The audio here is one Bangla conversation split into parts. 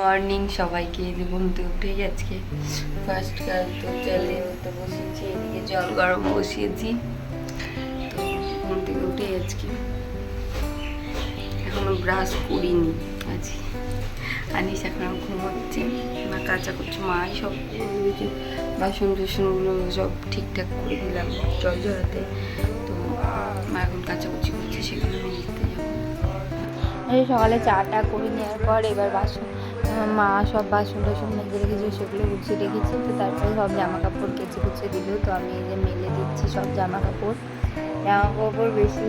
মর্নিং সবাইকে থেকে উঠেই আজকে ফার্স্ট কাজ তো জলে হতে বসিয়েছি এদিকে জল গরম বসিয়েছি। তো ঘুম থেকে উঠেই আজকে এখনও ব্রাশ করিনি আজকে আনিস এখন ঘুমোচ্ছে, মা কাঁচা করছে, মাই সব বাসন টাসনগুলো সব ঠিকঠাক করে দিলাম জল ঝরাতে। তো মা এখন কাচাকুচি করছে আমি লিখতে যাব। এই সকালে চাটা করে নেওয়ার পর এবার বাসন মা সব বাসন টাসন মেজে রেখেছে, সেগুলো গুছিয়ে রেখেছি, তো তারপরে সব জামা কাপড় কেচে কুচে দিল, তো আমি এই যে মেলে দিচ্ছি সব জামা কাপড় জামা কাপড় বেশি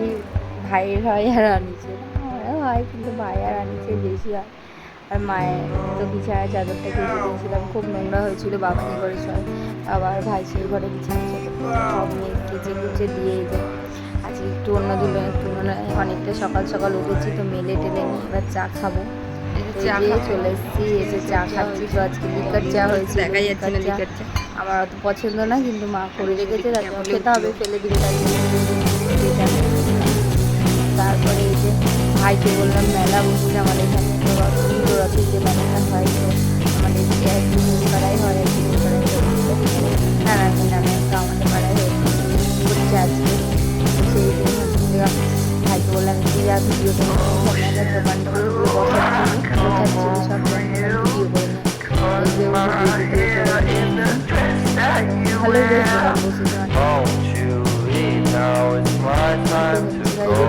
ভাইয়ের হয় আর আনিছে হয়, কিন্তু ভাই আর আনিছে বেশি হয়। আর মায়ের তো বিছানার চাদরটা কেচে দিয়েছিলাম, খুব নোংরা হয়েছিল বাবানি ঘরে সব। আবার ভাই সেই ঘরে বিছানা চাদরটা সব কেচে কুচে দিয়ে যে আজকে একটু অন্য একটু মানে অনেকটা সকাল সকাল উঠেছি, তো মেলে টেলে নিয়ে এবার চা খাব। চলে এসেছি। এসে চা খাচ্ছি তো আজকে লিকার চা হয়েছে দেখা যাচ্ছে না লিকার চা। আমার অত পছন্দ না কিন্তু মা করে রেখেছে খেতে হবে ফেলে দিলে তাই তারপরে এই যে ভাইকে বললাম মেলা বসছে আমাদের এখানে রথ যে মেলাটা হয় তো আমাদের পাড়ায় হয়।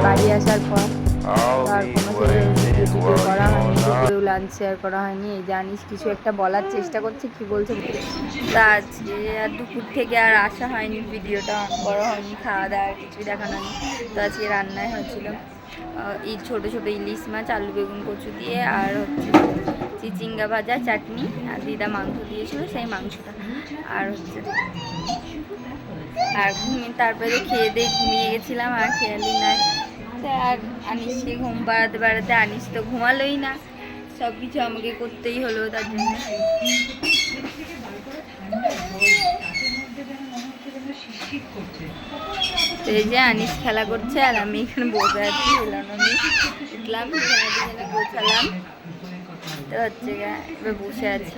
বাড়ি আসার পর আর কোনো ভিডিও করা হয়নি কেউ লাঞ্চ শেয়ার করা হয়নি এই জানিস কিছু একটা বলার চেষ্টা করছে কি বলছে তা আজকে আর দুপুর থেকে আর আসা হয়নি ভিডিওটা অন করা হয়নি খাওয়া দাওয়া কিছুই দেখানো হয়নি তো আজকে রান্নায় হয়েছিল এই ছোটো ছোটো ইলিশ মাছ, আলু বেগুন, কচু দিয়ে, আর হচ্ছে চিচিঙ্গা ভাজা, চাটনি। আর দিদা মাংস দিয়েছিল সেই মাংসটা। আর হচ্ছে আর তারপরে খেয়ে দিয়ে ঘুমিয়ে গেছিলাম, আর খেয়ালি নাই। আর আনিসকে ঘুম পাড়াতে পাড়াতে, আনিস তো ঘুমালোই না। সব কিছু আমাকে করতেই হলো তার জন্য। এই যে আনিস খেলা করছে আর আমি এখানে বসে আছি উঠলাম গোছালাম। তো হচ্ছে এবার বসে আছি।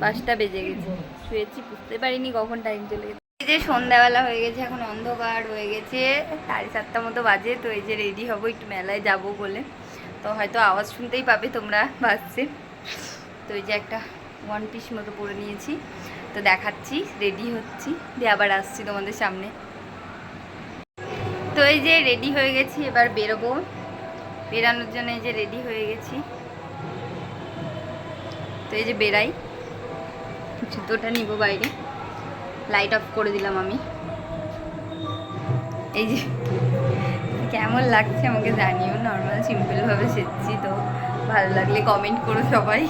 পাঁচটা বেজে গেছে। শুয়েছি, বুঝতে পারিনি কখন টাইম চলে গেছে। এই যে সন্ধ্যাবেলা হয়ে গেছে, এখন অন্ধকার হয়ে গেছে। সাড়ে সাতটা মতো বাজে, তো এই যে রেডি হব, একটু মেলায় যাব বলে। তো হয়তো আওয়াজ শুনতেই পাবে তোমরা বাজছে তো এই যে একটা ওয়ান পিস মতো পরে নিয়েছি। তো দেখাচ্ছি রেডি হচ্ছি। দিয়ে আবার আসছি তোমাদের সামনে। তো এই যে রেডি হয়ে গেছি, এবার বেরোবো। বেরানোর জন্য এই যে রেডি হয়ে গেছি। তো এই যে বেরাই। জুতোটা নিব বাইরে। লাইট অফ করে দিলাম আমি। এই যে, কেমন লাগছে আমাকে জানিও। নর্মাল সিম্পলভাবে সেজছি তো। ভালো লাগলে কমেন্ট করো সবাই।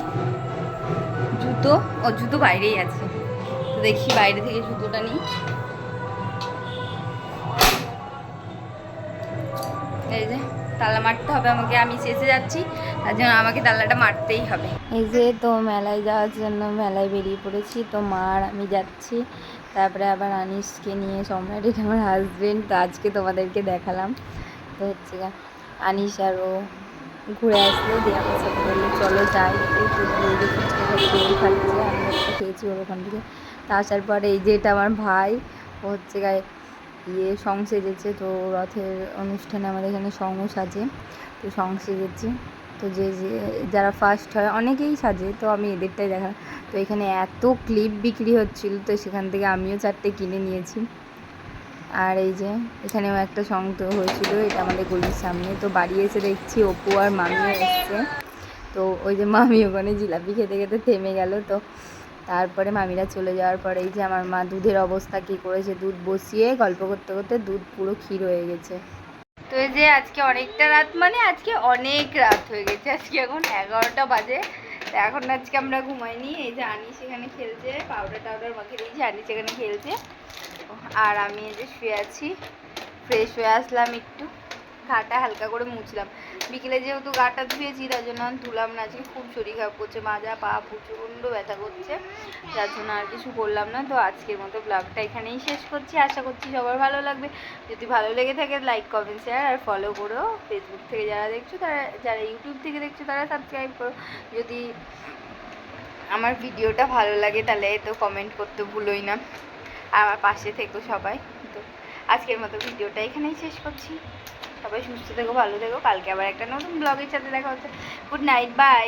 জুতো, ও জুতো বাইরেই আছে। তো দেখি বাইরে থেকে জুতোটা নিই। তালা মারতে হবে আমাকে, আমি শেষে যাচ্ছি, তার জন্য আমাকে তালাটা মারতেই হবে। এই যে, তো মেলায় যাওয়ার জন্য মেলায় বেরিয়ে পড়েছি, তো মা আর আমি যাচ্ছি। তারপরে আবার আনিসকে নিয়ে সম্রাট, এটা আমার হাজবেন্ড তো আজকে তোমাদেরকে দেখালাম। তো হচ্ছে আনিস আর ও ঘুরে আসলো, দিয়ে আমার সাথে বলল, চলো যাই এই খাচ্ছে, আমি খেয়েছি ওর ওখান থেকে। তা আসার পরে এই যে, এটা আমার ভাই, ও হচ্ছে গায়ে ইয়ে সং সেজেছে। তো রথের অনুষ্ঠানে আমাদের এখানে সঙ্গ সাজে। তো সং সেজেছে। তো যে যে, যারা ফার্স্ট হয়, অনেকেই সাজে। তো আমি এদেরটাই দেখা। তো এখানে এত ক্লিপ বিক্রি হচ্ছিল, তো সেখান থেকে আমিও চারটে কিনে নিয়েছি। আর এই যে, এখানেও একটা সং তো হয়েছিল, এটা আমাদের গলির সামনে। তো বাড়ি এসে দেখছি অপু আর মামিও এসছে। তো ওই যে মামি ওখানে জিলাপি খেতে খেতে থেমে গেল। তো তারপরে মামিরা চলে যাওয়ার পরে এই যে আমার মা দুধের অবস্থা কী করেছে, দুধ বসিয়ে গল্প করতে করতে দুধ পুরো ক্ষীর হয়ে গেছে। তো এই যে আজকে অনেকটা রাত মানে আজকে অনেক রাত হয়ে গেছে। আজকে এখন এগারোটা বাজে। তো এখন আজকে আমরা ঘুমাইনি। এই যে আনি সেখানে খেলছে, পাউডার টাউডার মাখিয়ে দিয়েছি আনি সেখানে খেলছে। আর আমি এই যে শুয়ে আছি, ফ্রেশ হয়ে আসলাম একটু। গাটা হালকা করে মুছলাম। বিকেলে যেহেতু গাটা ধুয়েছি, তার জন্য আর ধুলাম না, আজকে খুব শরীর খারাপ করছে, মাজা পা প্রচণ্ড ব্যথা করছে, যার জন্য আর কিছু করলাম না। তো আজকের মতো ব্লগটা এখানেই শেষ করছি। আশা করছি সবার ভালো লাগবে। যদি ভালো লেগে থাকে লাইক কমেন্ট শেয়ার আর ফলো করো। ফেসবুক থেকে যারা দেখছ, তারা, যারা ইউটিউব থেকে দেখছ, তারা সাবস্ক্রাইব করো। যদি আমার ভিডিওটা ভালো লাগে, তাহলে তো কমেন্ট করতে ভুলোই না। আর আমার পাশে থেকো সবাই। তো আজকের মতো ভিডিওটা এখানেই শেষ করছি। সবাই সুস্থ থেকো, ভালো থেকো। কালকে আবার একটা নতুন ব্লগের সাথে দেখা হচ্ছে। Good night bye